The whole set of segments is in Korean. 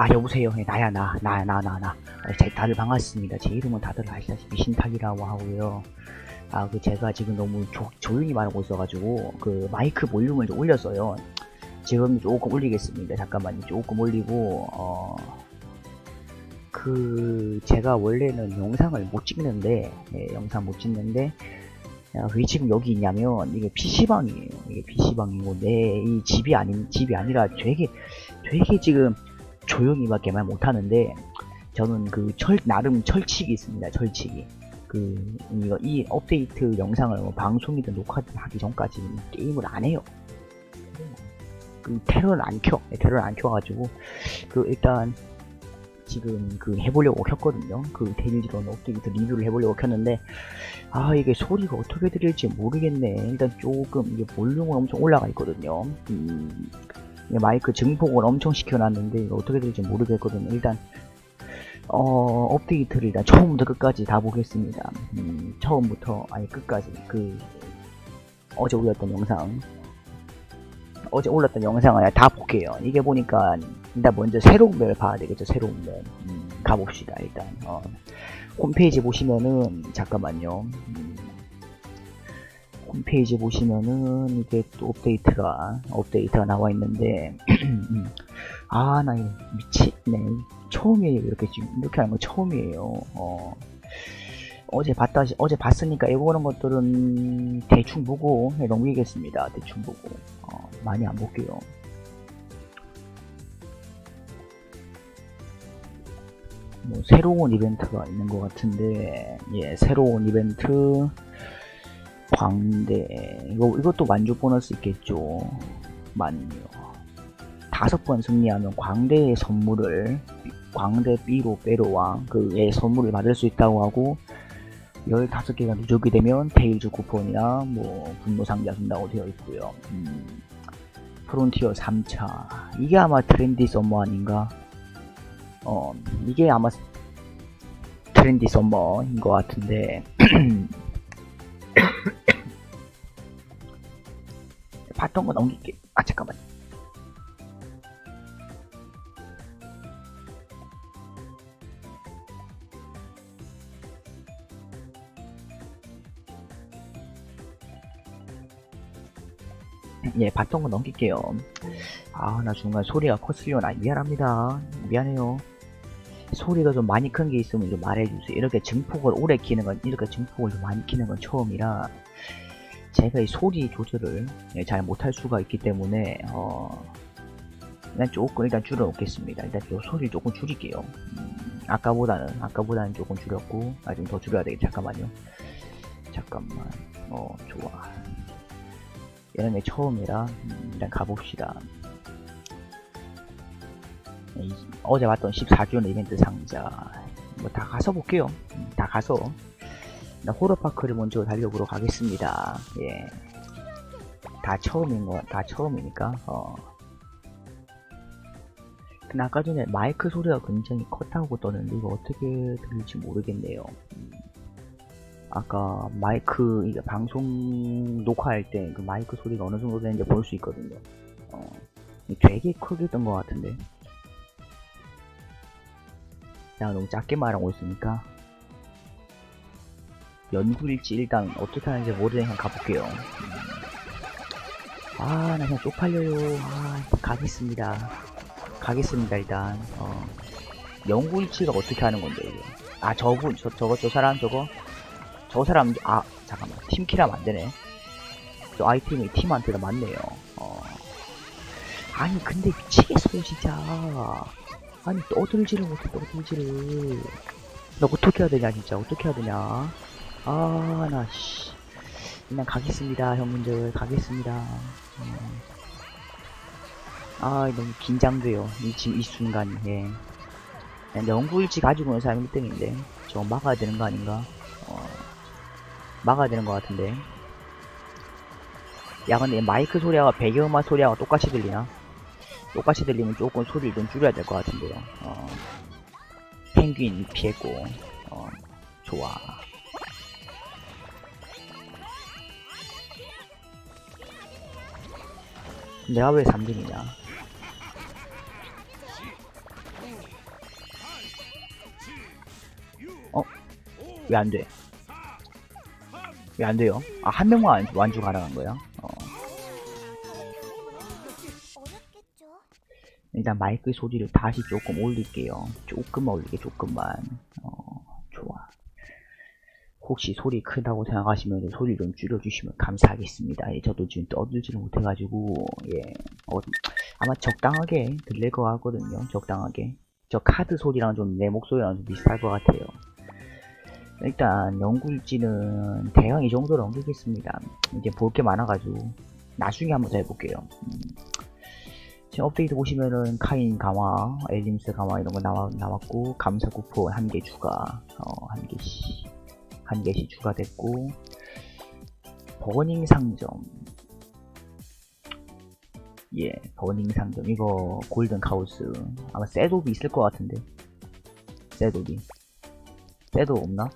아 여보세요. 예, 나야 나 나야 나 나 나. 아, 제, 다들 반갑습니다. 제 이름은 다들 아시다시피 신탁이라고 하고요. 아 그 제가 지금 너무 조, 조용히 말하고 있어가지고 그 마이크 볼륨을 좀 올렸어요. 지금 조금 올리겠습니다. 잠깐만요. 조금 올리고 어 그 제가 원래는 영상을 못 찍는데 예, 영상 못 찍는데 야, 왜 지금 여기 있냐면 이게 PC방이에요. 이게 PC방이고 내 이 집이 아닌 집이 아니라 되게 되게 지금 조용히밖에만 못하는데 저는 그 철 나름 철칙이 있습니다 철칙이. 그 이거 이 업데이트 영상을 뭐 방송이든 녹화든 하기 전까지 게임을 안 해요. 그 테러를 안 켜. 테러를 안 켜가지고 그 일단 지금 그 해보려고 켰거든요. 그 데일즈런 업데이트 리뷰를 해보려고 켰는데 아 이게 소리가 어떻게 들릴지 모르겠네. 일단 조금 이게 볼륨은 엄청 올라가 있거든요. 음, 마이크 증폭을 엄청 시켜놨는데 어떻게 될지 모르겠거든요. 일단 어 업데이트를 일단 처음부터 끝까지 다 보겠습니다. 음, 처음부터 아니 끝까지 그 어제 올렸던 영상 어제 올렸던 영상을 다 볼게요. 이게 보니까 일단 먼저 새로운 맵을 봐야 되겠죠. 새로운 맵 음, 가봅시다. 일단 어, 홈페이지 보시면은 잠깐만요. 음, 홈페이지 보시면은 이게 또 업데이트가 업데이트가 나와 있는데 아 나 이거 미치네 처음이에요. 이렇게 지금 이렇게 하는 거 처음이에요. 어. 어제 봤다 어제 봤으니까 이거 보는 것들은 대충 보고 네, 넘기겠습니다. 대충 보고. 어, 많이 안 볼게요. 뭐 새로운 이벤트가 있는 것 같은데 예 새로운 이벤트 광대. 이거 이것도 만주 보너스 있겠죠. 만요 다섯 번 승리하면 광대의 선물을 광대 B로 빼로와 그의 선물을 받을 수 있다고 하고 15개가 누적이 되면 테일즈 쿠폰이나 뭐 분노 상자 준다고 되어 있고요. 음, 프론티어 3차. 이게 아마 트렌디 썸머 아닌가? 어 이게 아마 트렌디 썸머인 것 같은데 봤던 거 넘길게. 아, 잠깐만. 예, 봤던 거 넘길게요. 아, 나 중간 소리가 컸으려나 미안합니다. 미안해요. 소리가 좀 많이 큰 게 있으면 좀 말해주세요. 이렇게 증폭을 오래 키는 건, 이렇게 증폭을 좀 많이 키는 건 처음이라, 제가 이 소리 조절을 예, 잘 못할 수가 있기 때문에 어 일단 조금 일단 줄여 놓겠습니다. 일단 요 소리 조금 줄일게요. 음, 아까보다는 아까보다는 조금 줄였고 아 좀 더 줄여야 되겠 잠깐만요. 잠깐만. 어 좋아. 내 처음이라? 음, 일단 가봅시다. 이, 어제 봤던 14주년 이벤트 상자. 뭐 다 가서 볼게요. 음, 다 가서 나 호러파크를 먼저 달려보러 가겠습니다. 예. 다 처음인 거, 다 처음이니까, 어. 근데 아까 전에 마이크 소리가 굉장히 컸다고 떴는데, 이거 어떻게 들릴지 모르겠네요. 음. 아까 마이크, 이게 방송 녹화할 때 그 마이크 소리가 어느 정도 되는지 볼 수 있거든요. 어. 되게 크게 뜬 것 같은데. 내가 너무 작게 말하고 있으니까 연구일지 일단 어떻게 하는지 모르니까 가볼게요. 아, 나 그냥 쪽팔려요. 아, 가겠습니다. 가겠습니다, 일단. 어. 연구일지가 어떻게 하는 건데, 이게. 아, 저분, 저, 저거, 저 사람, 저거. 저 사람, 아, 잠깐만. 팀키라면 안 되네. 저 아이템이 팀한테도 맞네요. 어. 아니, 근데 미치겠어요, 진짜. 아니, 떠들지를 못해, 떠들지를. 너 어떻게 해야 되냐, 진짜. 어떻게 해야 되냐. 아, 나, 씨. 그냥 가겠습니다, 형님들. 가겠습니다. 음. 아, 너무 긴장돼요. 이, 지금 이 순간, 예. 그냥 연구일지 가지고 오는 사람이 1등인데. 저거 막아야 되는 거 아닌가? 어, 막아야 되는 거 같은데. 야, 근데 마이크 소리하고 배경음악 소리하고 똑같이 들리나? 똑같이 들리면 조금 소리를 좀 줄여야 될 것 같은데요. 어, 펭귄 피했고, 어, 좋아. 내가 왜 3등이냐 어? 왜 안돼 왜 안돼요? 아 한 명만 완주 가능한 거야? 어. 일단 마이크 소리를 다시 조금 올릴게요 조금만 올릴게 조금만 어. 혹시 소리 크다고 생각하시면 소리 좀 줄여주시면 감사하겠습니다. 예, 저도 지금 떠들지를 못해가지고, 예, 어, 아마 적당하게 들릴 것 같거든요. 적당하게. 저 카드 소리랑 좀 내 목소리랑 좀 비슷할 것 같아요. 일단 연구일지는 대강 이 정도로 넘기겠습니다. 이제 볼 게 많아가지고 나중에 한번 더 해볼게요. 음. 지금 업데이트 보시면은 카인 강화, 엘림스 강화 이런 거 나와, 나왔고 감사 쿠폰 한 개 추가, 어, 한 개씩 한 개씩 추가됐고 버닝 상점, 예, 버닝 상점. 이거 골든 카우스. 아마 셋옵이 있을 것 같은데. 셋옵이. 셋옵 없나?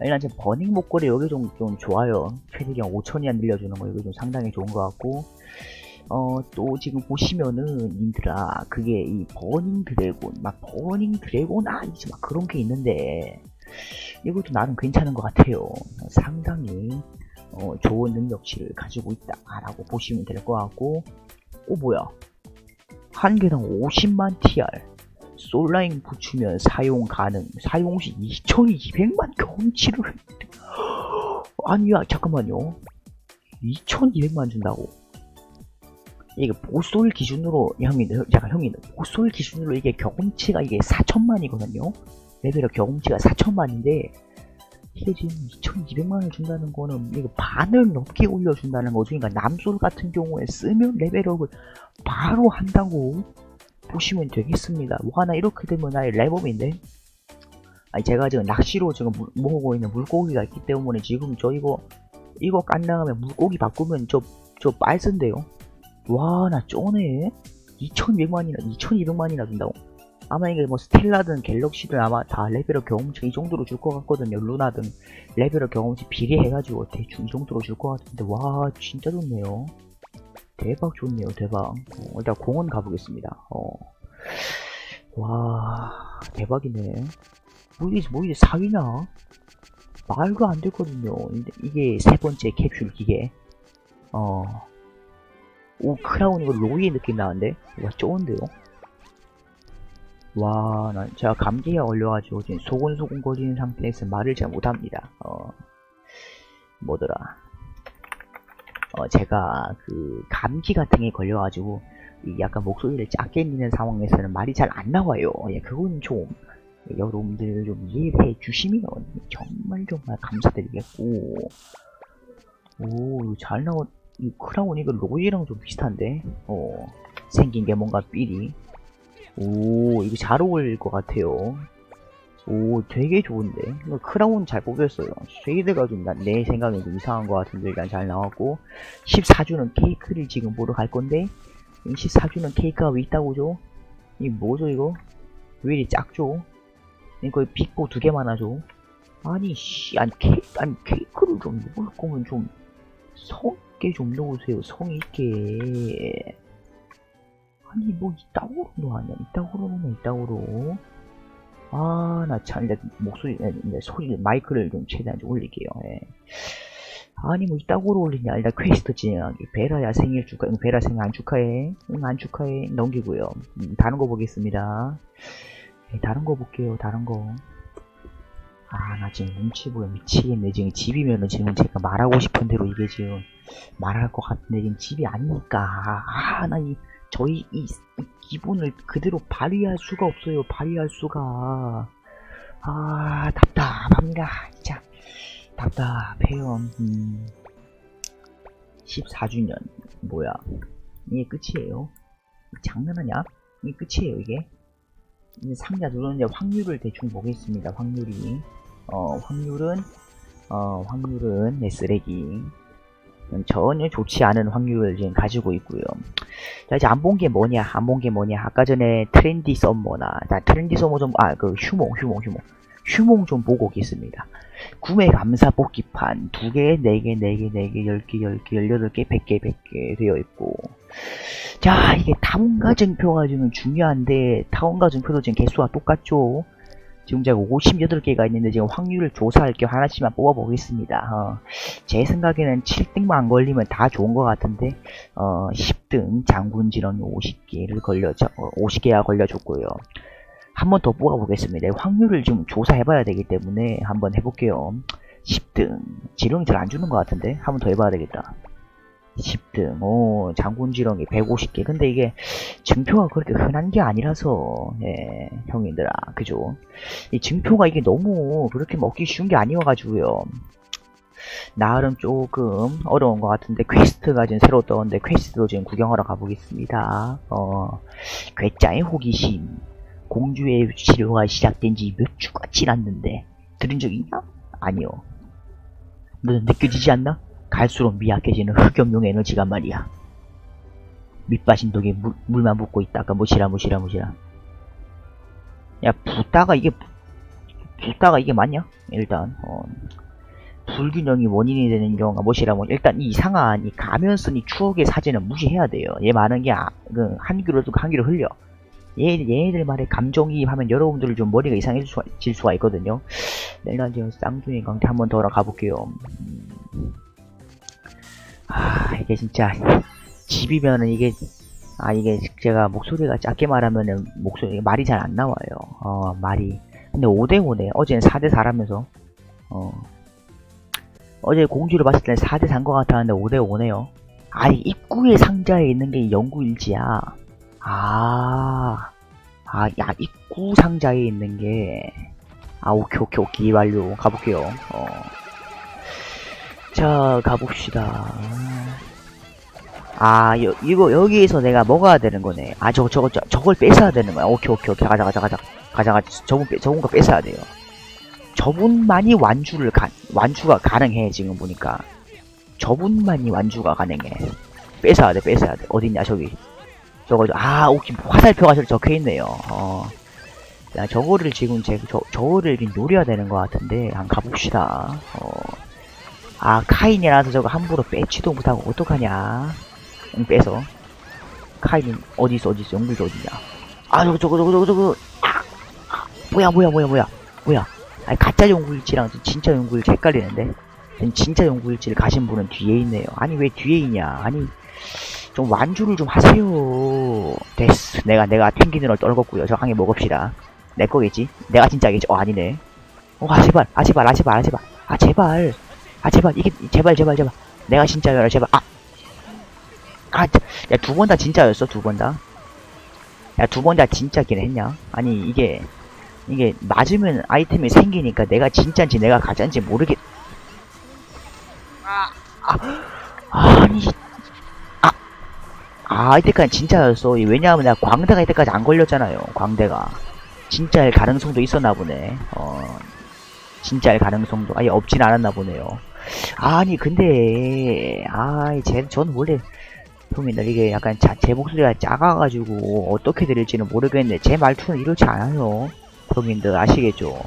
일단 제 버닝 목걸이 여기 좀, 좀 좋아요. 최대경 5천이안 늘려주는 거 여기 좀 상당히 좋은 것 같고. 어, 또 지금 보시면은, 님들아, 그게 이 버닝 드래곤, 막 버닝 드래곤, 아, 이제 막 그런 게 있는데, 이것도 나름 괜찮은 것 같아요. 어, 상당히, 어, 좋은 능력치를 가지고 있다라고 보시면 될 것 같고, 오, 뭐야. 한 개당 50만 TR. 솔라인 붙이면 사용 가능. 사용 시 2200만 경치를. 아니야, 잠깐만요. 2200만 준다고. 이게 보솔 기준으로 형이 잠깐 형이 보솔 기준으로 이게 경험치가 이게 4천만이거든요. 레벨업 경험치가 4천만인데 이게 지금 2,200만을 준다는 거는 이거 반을 넘게 올려준다는 거죠. 그러니까 남솔 같은 경우에 쓰면 레벨업을 바로 한다고 보시면 되겠습니다. 와나 이렇게 되면 나의 랩업인데. 아니 제가 지금 낚시로 지금 물- 모으고 있는 물고기가 있기 때문에 지금 저 이거 이거 깐 다음에 물고기 바꾸면 저 저 빨선데요. 와, 나 쩌네. 2200만이나, 2200만이나 준다고. 아마 이게 뭐 스텔라든 갤럭시든 아마 다 레벨업 경험치 이 정도로 줄 것 같거든요. 루나든 레벨업 경험치 비례해가지고 대충 이 정도로 줄 것 같은데, 와, 진짜 좋네요. 대박 좋네요, 대박. 어, 일단 공원 가보겠습니다. 어. 와, 대박이네. 뭐 이게, 뭐 이게 사위나? 말도 안 되거든요. 이게 세 번째 캡슐 기계. 어, 오 크라운 이거 로이의 느낌 나는데 와 좋은데요 와나 제가 감기가 걸려가지고 지금 소곤소곤 거리는 상태에서 말을 잘 못합니다. 어 뭐더라. 어 제가 그 감기 같은 게 걸려가지고 이 약간 목소리를 작게 내는 상황에서는 말이 잘 안 나와요. 예 그건 좀 여러분들 좀 이해해 주시면 정말 정말 감사드리겠고. 오 잘 나왔 이 크라운 이거 로이랑 좀 비슷한데? 어 생긴 게 뭔가 삘이 오 이거 잘 어울릴 것 같아요 오 되게 좋은데 크라운 잘 뽑혔어요 쉐이드가 좀 내 생각엔 좀 이상한 것 같은데 일단 잘 나왔고 14주는 케이크를 지금 보러 갈 건데 이 14주는 케이크가 왜 있다고 줘? 이 뭐죠 이거? 왜 이리 작죠? 이거 빅보 두 개만 하죠? 아니 씨 아니 케이크 아니 케이크를 좀 먹을 거면 좀성 있게 좀 넣으세요. 성 있게. 아니 뭐 이따구로 넣었냐? 이따구로 넣냐? 이따구로. 아 나 참 이제 목소리 에, 이제 소리 마이크를 좀 최대한 좀 올릴게요. 예. 아니 뭐 이따구로 올리냐? 일단 퀘스트 진행하기. 베라야 생일 축하. 응, 베라 생일 안 축하해. 응, 안 축하해. 넘기고요. 음, 다른 거 보겠습니다. 예, 다른 거 볼게요. 다른 거. 아, 나 지금 눈치 보여 미치겠네. 지금 집이면은 지금 제가 말하고 싶은 대로 이게 지금 말할 것 같은데 지금 집이 아니니까. 아, 나 이, 저희 이, 이 기분을 그대로 발휘할 수가 없어요. 발휘할 수가. 아, 답답합니다. 진짜. 답답해요. 음. 14주년. 뭐야. 이게 끝이에요. 장난하냐? 이게 끝이에요, 이게. 이제 상자 누르는데 확률을 대충 보겠습니다. 확률이. 어, 확률은, 어, 확률은, 내 쓰레기. 전혀 좋지 않은 확률을 지금 가지고 있고요. 자, 이제 안 본 게 뭐냐, 안 본 게 뭐냐. 아까 전에 트렌디 썸머나, 자, 트렌디 썸머 좀, 아, 그, 휴몽, 휴몽, 휴몽. 휴몽 좀 보고 오겠습니다. 구매 감사 뽑기판, 두 개, 네 개, 네 개, 네 개, 열 개, 열 개, 열여덟 개, 백 개, 백 개 되어 있고. 자, 이게 타운가 증표가 지금 중요한데, 타운가 증표도 지금 개수가 똑같죠? 지금 제가 58개가 있는데 지금 확률을 조사할 겸 하나씩만 뽑아보겠습니다. 어, 제 생각에는 7등만 안 걸리면 다 좋은 것 같은데 어, 10등 장군 지렁이 50개를 걸려 어, 50개가 걸려줬고요. 한 번 더 뽑아보겠습니다. 확률을 좀 조사해봐야 되기 때문에 한번 해볼게요. 10등 지렁이 잘 안 주는 것 같은데 한 번 더 해봐야 되겠다. 10등. 오 장군 지렁이 150개. 근데 이게 증표가 그렇게 흔한 게 아니라서 예 형님들아. 그죠? 이 증표가 이게 너무 그렇게 먹기 쉬운 게 아니어가지고요. 나름 조금 어려운 것 같은데 퀘스트가 지금 새로 떴는데 퀘스트도 지금 구경하러 가보겠습니다. 어 괴짜의 호기심. 공주의 치료가 시작된 지 몇 주가 지났는데 들은 적 있나? 아니요. 너는 느껴지지 않나? 갈수록 미약해지는 흑염룡 에너지가 말이야. 밑바신 독에 물, 물만 붓고 있다가 무시라 무시라 무시라. 야 붓다가 이게 붓다가 이게 맞냐? 일단 어, 불균형이 원인이 되는 경우가 뭐 일단 이 이상한 이 가면 쓴 이 추억의 사진은 무시해야 돼요. 얘 많은 게 아, 그, 한 귀로 듣고 한 귀로 흘려. 얘, 얘네들 말에 감정이입하면 여러분들 좀 머리가 이상해질 수가, 질 수가 있거든요. 네, 일단 지금 쌍둥이 강태 한번 더 가볼게요. 음. 아 이게 진짜 집이면은 이게 아 이게 제가 목소리가 작게 말하면은 목소리 말이 잘 안 나와요. 어 말이. 근데 5대5네. 어제는 4대4라면서. 어. 어제 공주를 봤을 때는 4대4인 것 같았는데 5대5네요. 아니 입구에 상자에 있는 게 영구일지야. 아. 아, 야, 입구 상자에 있는 게, 아, 오케이, 오케이, 오케이, 완료. 가볼게요. 어. 자, 가봅시다. 아, 여, 이거, 여기에서 내가 먹어야 되는 거네. 아, 저거, 저거, 저, 저걸 뺏어야 되는 거야. 오케이, 오케이, 오케이. 가자, 가자, 가자. 가자, 가자. 저분, 빼- 저분 거 뺏어야 돼요. 저분만이 완주를 가, 완주가 가능해, 지금 보니까. 저분만이 완주가 가능해. 뺏어야 돼, 뺏어야 돼. 어딨냐, 저기. 저거, 아, 오케이. 화살표가 저기 적혀 있네요. 어. 야, 저거를 지금 제, 저, 저거를 노려야 되는 것 같은데, 한번 가봅시다. 어. 아 카인이라서 저거 함부로 빼지도 못하고 어떡하냐. 응 빼서. 카인은 어디있어 어디있어 영불도 어디냐. 아 저거 저거 저거 저거 저거. 아, 아, 뭐야 뭐야 뭐야 뭐야. 뭐야. 아니 가짜 연구일지랑 진짜 연구일지 헷갈리는데. 진짜 연구일지를 가신 분은 뒤에 있네요. 아니 왜 뒤에 있냐. 아니 좀 완주를 좀 하세요. 됐어. 내가 내가 펭귄을 떨궜고요. 저 항해 먹읍시다. 내 거겠지? 내가 진짜겠지? 어 아니네. 어 아 제발. 아 제발. 아 제발. 아아 제발 아 제발 이게 제발 제발 제발. 내가 진짜여라 제발. 아 아 야 두 번 다 진짜였어 두 번 다. 야 두 번 다 진짜긴 했냐? 아니 이게 이게 맞으면 아이템이 생기니까 내가 진짜인지 내가 가짜인지 모르겠. 아, 아 아니. 아, 아 이때까지 진짜였어. 왜냐하면 내가 광대가 이때까지 안 걸렸잖아요 광대가. 진짜일 가능성도 있었나 보네. 어. 진짜일 가능성도 아예 없진 않았나 보네요. 아니 근데 아제전 원래 형님들 이게 약간 자, 제 목소리가 작아가지고 어떻게 들릴지는 모르겠는데 제 말투는 이렇지 않아요. 형님들 아시겠죠?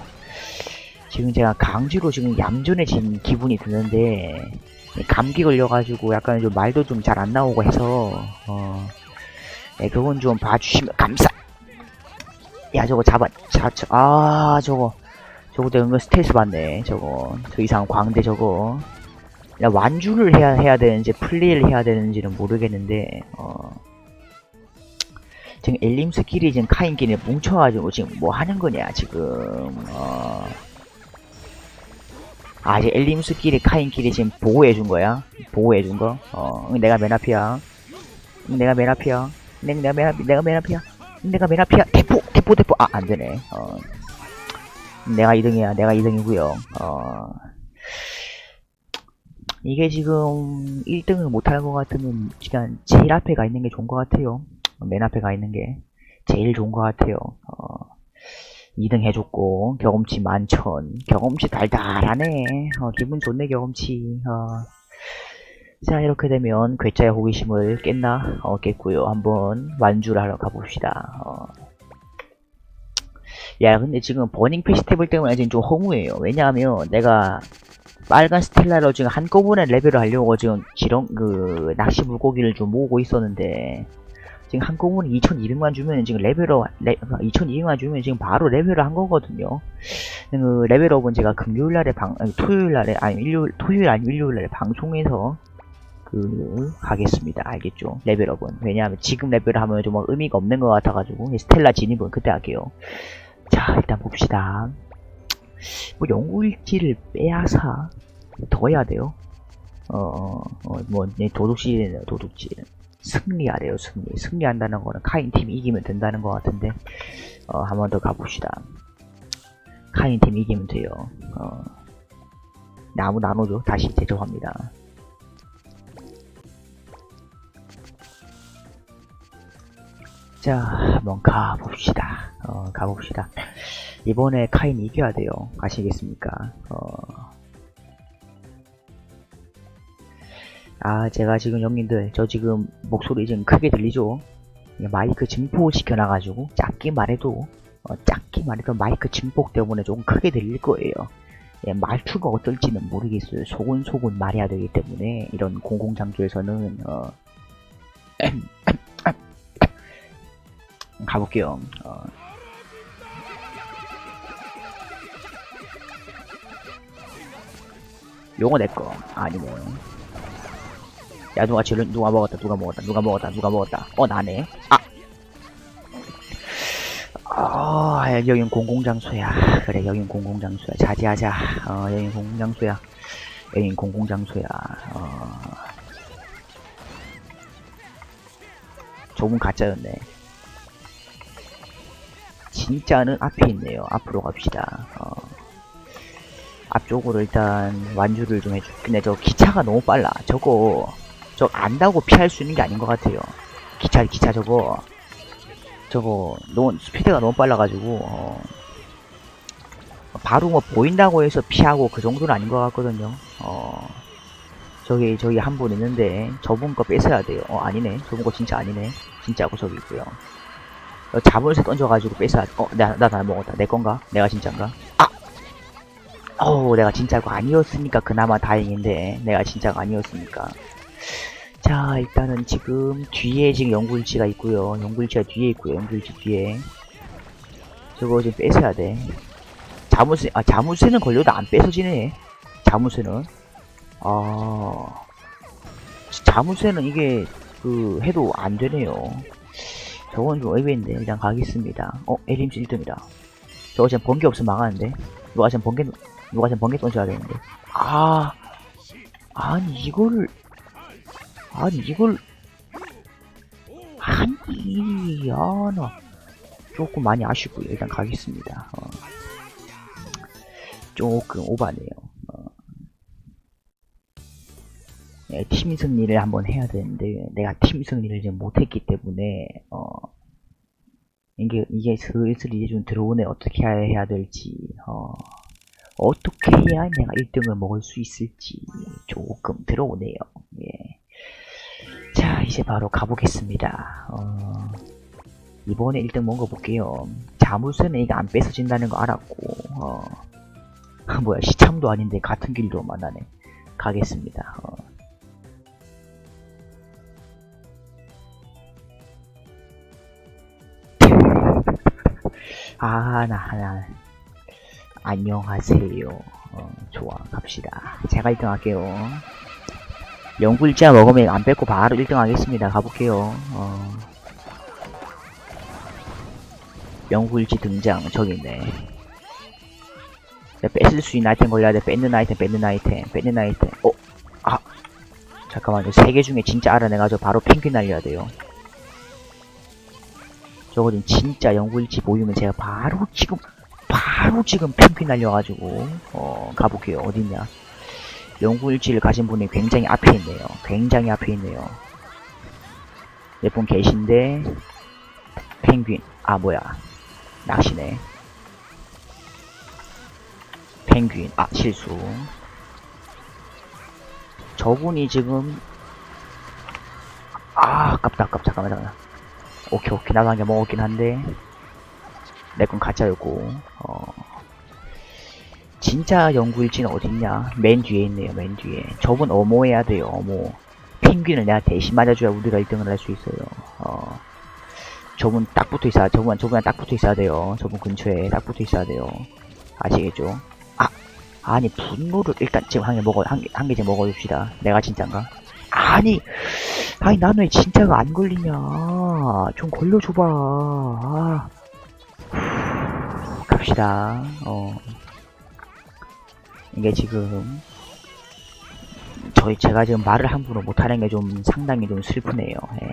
지금 제가 강제로 지금 얌전해진 기분이 드는데 감기 걸려가지고 약간 좀 말도 좀 잘 안 나오고 해서 어 네, 그건 좀 봐주시면 감사. 야 저거 잡아 자아 저거 내가 은근 스트레스 받네 저거. 저 이상 광대 저거. 야 완주를 해야 해야 되는지 플레이를 해야 되는지는 모르겠는데 어. 지금 엘림스끼리 지금 카인끼리 뭉쳐가지고 지금 뭐 하는 거냐 지금. 어. 아 이제 엘림스끼리 카인끼리 지금 보호해 준 거야? 보호해 준 거? 어 응, 내가 맨 앞이야. 응, 내가 맨 앞이야. 내, 내가 맨 앞, 내가 맨 앞이야. 응, 내가 맨 앞이야. 대포 대포 대포. 아 안 되네. 어 내가 2등이야. 내가 2등이고요. 어. 이게 지금 1등을 못하는 것 같으면 일단 제일 앞에 가 있는 게 좋은 것 같아요. 맨 앞에 가 있는 게 제일 좋은 것 같아요. 어. 2등 해줬고 경험치 만천 경험치 달달하네. 어, 기분 좋네 경험치. 어. 자 이렇게 되면 괴짜의 호기심을 깼나? 어, 깼고요. 한번 완주를 하러 가봅시다. 어. 야 근데 지금 버닝 페스티벌 때문에 지금 좀 허무해요 왜냐하면 내가 빨간 스텔라로 지금 한꺼번에 레벨을 하려고 지금 지렁 그 낚시 물고기를 좀 모으고 있었는데 지금 한꺼번에 2200만 주면 지금 레벨업, 레, 2200만 주면 지금 바로 레벨을 한 거거든요. 그 레벨업은 제가 금요일 날에 방, 아니, 토요일 날에, 아니, 일요일, 토요일 아니면 일요일 날에 방송에서 그, 하겠습니다. 알겠죠? 레벨업은. 왜냐하면 지금 레벨을 하면 좀 의미가 없는 것 같아가지고, 스텔라 진입은 그때 할게요. 자, 일단 봅시다. 뭐, 영구일지를 빼앗아. 더 해야 돼요. 어, 어, 도둑질이네요, 도둑질. 승리하래요, 승리. 승리한다는 거는 카인 팀이 이기면 된다는 것 같은데, 어, 한 번 더 가봅시다. 카인 팀이 이기면 돼요. 어, 나무 나누죠. 다시 제조합니다. 자, 한번 가봅시다. 어, 가봅시다. 이번에 카인 이겨야 돼요. 아시겠습니까? 어, 아, 제가 지금 형님들, 저 지금 목소리 지금 크게 들리죠? 마이크 증폭 시켜놔가지고, 작게 말해도, 어, 작게 말해도 마이크 증폭 때문에 조금 크게 들릴 거예요. 예, 말투가 어떨지는 모르겠어요. 소곤소곤 말해야 되기 때문에, 이런 공공장소에서는, 어, 가볼게요. 어. 요거 내꺼. 아니네. 야 누가 지금 누가 먹었다 누가 먹었다 누가 먹었다 누가 먹었다 어 나네 아 아, 여긴 공공장소야. 그래, 여긴 공공장소야. 자제하자. 어, 여긴 공공장소야. 여긴 공공장소야. 어. 좁은 가짜였네. 진짜는 앞에 있네요. 앞으로 갑시다. 어. 앞쪽으로 일단 완주를 좀 해줘. 근데 저 기차가 너무 빨라. 저거 저 안다고 피할 수 있는 게 아닌 것 같아요. 기차 기차 저거 저거 너무 스피드가 너무 빨라가지고 어, 바로 뭐 보인다고 해서 피하고 그 정도는 아닌 것 같거든요. 어 저기 저기 한 분 있는데 저분 거 뺏어야 돼요. 어 아니네. 저분 거 진짜 아니네. 진짜고 저기 있고요. 어, 자물쇠 던져가지고 뺏어야 돼. 어, 나, 나, 다 먹었다. 내 건가? 내가 진짜인가? 아! 어우, 내가 진짜고 아니었으니까 그나마 다행인데, 내가 진짜가 아니었으니까. 자, 일단은 지금 뒤에 지금 연굴지가 있고요. 연굴지가 뒤에 있고요. 연굴지 뒤에. 저거 지금 뺏어야 돼. 자물쇠, 아, 자물쇠는 걸려도 안 뺏어지네. 자물쇠는. 아, 자물쇠는 이게, 그, 해도 안 되네요. 저건 좀 의외인데, 일단 가겠습니다. 어, 에림스 1등이다. 저거 지금 번개 없으면 망하는데. 누가 지금 번개, 누가 지금 번개 던져야 되는데. 아, 아니, 이거를, 아니 이걸 아니 아나 조금 많이 아쉽고요 일단 가겠습니다 어. 조금 오바네요 팀 승리를 한번 해야 되는데 내가 팀 승리를 지금 못했기 때문에 어. 이게 이게 슬슬 이제 좀 들어오네 어떻게 해야 될지 어. 어떻게 해야 내가 1등을 먹을 수 있을지 조금 들어오네요 예. 자, 이제 바로 가보겠습니다. 어, 이번에 1등 먹어볼게요. 자물쇠는 이게 안 뺏어진다는 거 알았고, 어, 뭐야, 시참도 아닌데 같은 길도 만나네. 가겠습니다. 어. 아, 나, 나, 안녕하세요. 어, 좋아, 갑시다. 제가 1등 할게요. 영굴자 먹으면 안 뺏고 바로 1등 하겠습니다. 가볼게요. 어... 영굴지 등장. 저기 있네. 뺏을 수 있는 아이템 걸려야 돼. 뺏는 아이템, 뺏는 아이템, 뺏는 아이템. 어? 아! 잠깐만요. 세 개 중에 진짜 알아내가지고 바로 펭귄 날려야 돼요. 저거 지금 진짜 영굴지 보이면 제가 바로 지금, 바로 지금 펭귄 날려가지고, 어, 가볼게요. 어딨냐. 연구일지를 가진 분이 굉장히 앞에 있네요. 굉장히 앞에 있네요. 몇 분 계신데 펭귄 아 뭐야 낚시네 펭귄 아 실수 저분이 지금 아 아깝다 아깝다 잠깐만 잠깐만 오케이 오케이 나도 한 개 먹었긴 한데 내 건 가짜였고 어 진짜 연구일지는 어딨냐? 맨 뒤에 있네요, 맨 뒤에. 저분 어모 해야 돼요, 어모. 펭귄을 내가 대신 맞아줘야 우리가 1등을 할 수 있어요. 어. 저분 딱 붙어 있어야 저분 저분랑 딱 붙어 있어야 돼요. 저분 근처에 딱 붙어 있어야 돼요. 아시겠죠? 아 아니 분노를 일단 지금 한 개 먹어 한개 한 개 지금 먹어줍시다. 내가 진짠가? 아니 아니 나는 왜 진짜가 안 걸리냐? 좀 걸려줘봐. 아. 후, 갑시다. 어 이게 지금 저희 제가 지금 말을 함부로 못하는 게 좀 상당히 좀 슬프네요. 예.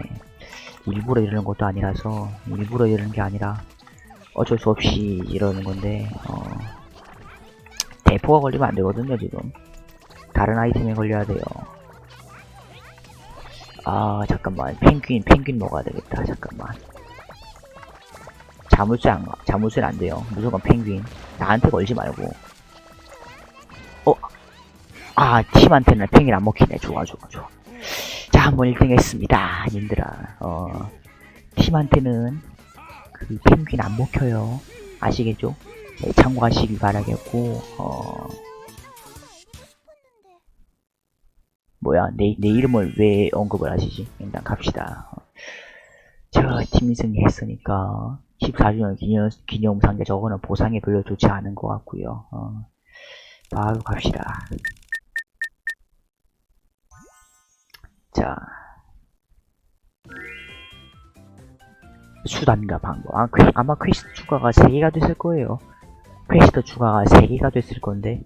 일부러 이러는 것도 아니라서 일부러 이러는 게 아니라 어쩔 수 없이 이러는 건데 어, 대포가 걸리면 안 되거든요 지금 다른 아이템에 걸려야 돼요. 아 잠깐만 펭귄 펭귄 먹어야 되겠다 잠깐만 자물쇠 안 자물쇠는 안 돼요 무조건 펭귄 나한테 걸지 말고 어 아, 팀한테는 팽이 안 먹히네. 좋아, 좋아, 좋아. 자, 한번 1등 했습니다. 님들아. 어, 팀한테는 그 펭귄 안 먹혀요. 아시겠죠? 네, 참고하시길 바라겠고, 어, 뭐야, 내, 내 이름을 왜 언급을 하시지? 일단 갑시다. 어. 자, 팀 승리 했으니까, 14주년 기념, 기념 상자 저거는 보상이 별로 좋지 않은 것 같고요 어, 바로 갑시다. 자 수단과 방법 아, 퀘, 아마 퀘스트 추가가 3개가 됐을 거예요 퀘스트 추가가 3개가 됐을 건데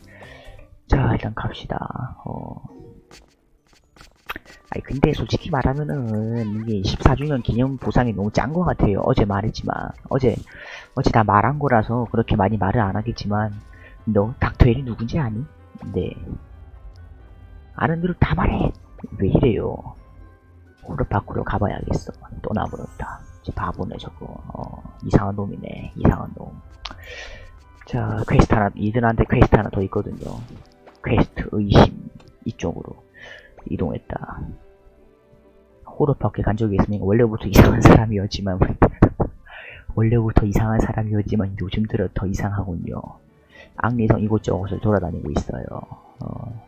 자 일단 갑시다 어 아니 근데 솔직히 말하면은 이게 14주년 기념 보상이 너무 짠 것 같아요 어제 말했지만 어제 어제 다 말한 거라서 그렇게 많이 말을 안 하겠지만 너 닥터엘이 누군지 아니? 네 아는 대로 다 말해 왜 이래요? 호르 밖으로 가봐야겠어. 또 나버렸다. 저 바보네 저거. 어, 이상한 놈이네. 이상한 놈. 자, 퀘스트 하나, 이들한테 퀘스트 하나 더 있거든요. 퀘스트 의심 이쪽으로 이동했다. 호르 밖에 간 적이 있으면 원래부터 이상한 사람이었지만 원래부터 이상한 사람이었지만 요즘 들어 더 이상하군요. 악리성 이곳저곳을 돌아다니고 있어요. 어,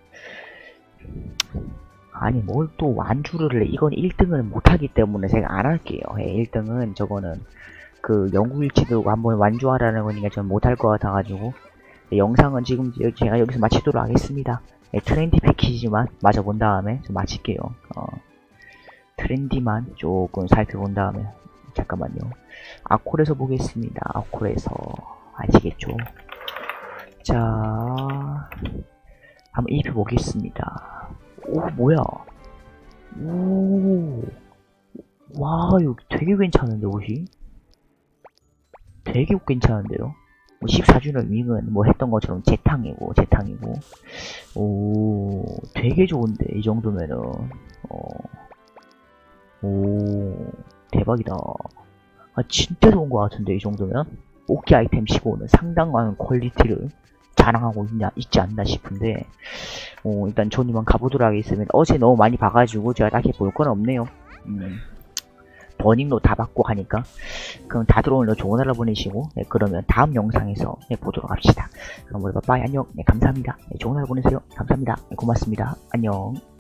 아니 뭘 또 완주를 해. 이건 1등을 못하기 때문에 제가 안 할게요. 예, 1등은 저거는 그 영구일치도 한번 완주하라는 거니까 저는 못할 것 같아가지고. 예, 영상은 지금 여- 제가 여기서 마치도록 하겠습니다. 예, 트렌디 패키지만 맞아본 다음에 좀 마칠게요. 어, 트렌디만 조금 살펴본 다음에 잠깐만요. 아콜에서 보겠습니다. 아콜에서. 아시겠죠? 자 한번 입혀보겠습니다. 오 뭐야? 오와 여기 되게 괜찮은데 옷이? 되게 괜찮은데요? 뭐 14주년 윙은 뭐 했던 것처럼 재탕이고 재탕이고. 오 되게 좋은데 이 정도면은. 어, 오 대박이다 아 진짜 좋은 것 같은데 이 정도면 오키 아이템 치고는 상당한 퀄리티를 자랑하고 있냐, 있지 않나 싶은데 어, 일단 전 이만 가보도록 하겠습니다. 어제 너무 많이 봐가지고 제가 딱히 볼 건 없네요. 음, 버닝도 다 받고 하니까 그럼 다들 오늘 좋은 하루 보내시고 네, 그러면 다음 영상에서 네, 보도록 합시다. 그럼 우리 빠빠이 안녕. 네, 감사합니다. 네, 좋은 하루 보내세요. 감사합니다. 네, 고맙습니다. 안녕.